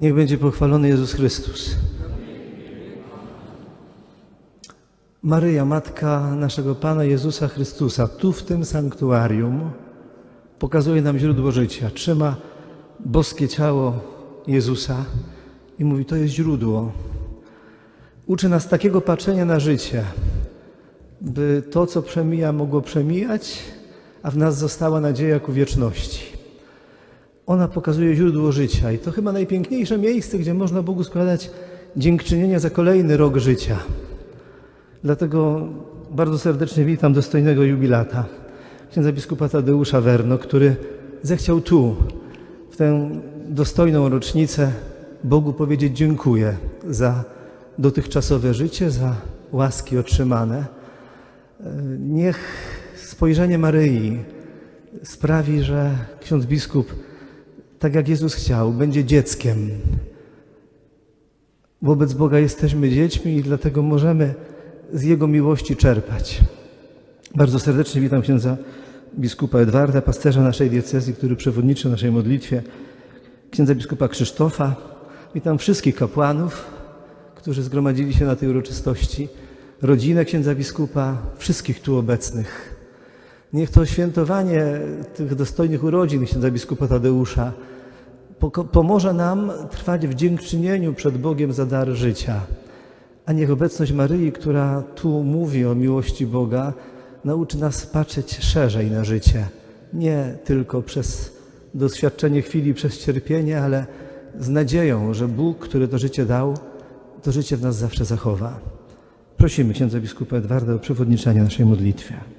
Niech będzie pochwalony Jezus Chrystus. Maryja, Matka naszego Pana Jezusa Chrystusa, tu w tym sanktuarium pokazuje nam źródło życia. Trzyma boskie ciało Jezusa i mówi: To jest źródło. Uczy nas takiego patrzenia na życie, by to, co przemija, mogło przemijać, a w nas została nadzieja ku wieczności. Ona pokazuje źródło życia i to chyba najpiękniejsze miejsce, gdzie można Bogu składać dziękczynienia za kolejny rok życia. Dlatego bardzo serdecznie witam dostojnego jubilata, księdza biskupa Tadeusza Werno, który zechciał tu, w tę dostojną rocznicę, Bogu powiedzieć dziękuję za dotychczasowe życie, za łaski otrzymane. Niech spojrzenie Maryi sprawi, że ksiądz biskup, tak jak Jezus chciał, będzie dzieckiem. Wobec Boga jesteśmy dziećmi i dlatego możemy z Jego miłości czerpać. Bardzo serdecznie witam księdza biskupa Edwarda, pasterza naszej diecezji, który przewodniczy naszej modlitwie, księdza biskupa Krzysztofa. Witam wszystkich kapłanów, którzy zgromadzili się na tej uroczystości, rodzinę księdza biskupa, wszystkich tu obecnych. Niech to świętowanie tych dostojnych urodzin księdza biskupa Tadeusza pomoże nam trwać w dziękczynieniu przed Bogiem za dar życia. A niech obecność Maryi, która tu mówi o miłości Boga, nauczy nas patrzeć szerzej na życie. Nie tylko przez doświadczenie chwili, przez cierpienie, ale z nadzieją, że Bóg, który to życie dał, to życie w nas zawsze zachowa. Prosimy księdza biskupa Edwarda o przewodniczenie naszej modlitwie.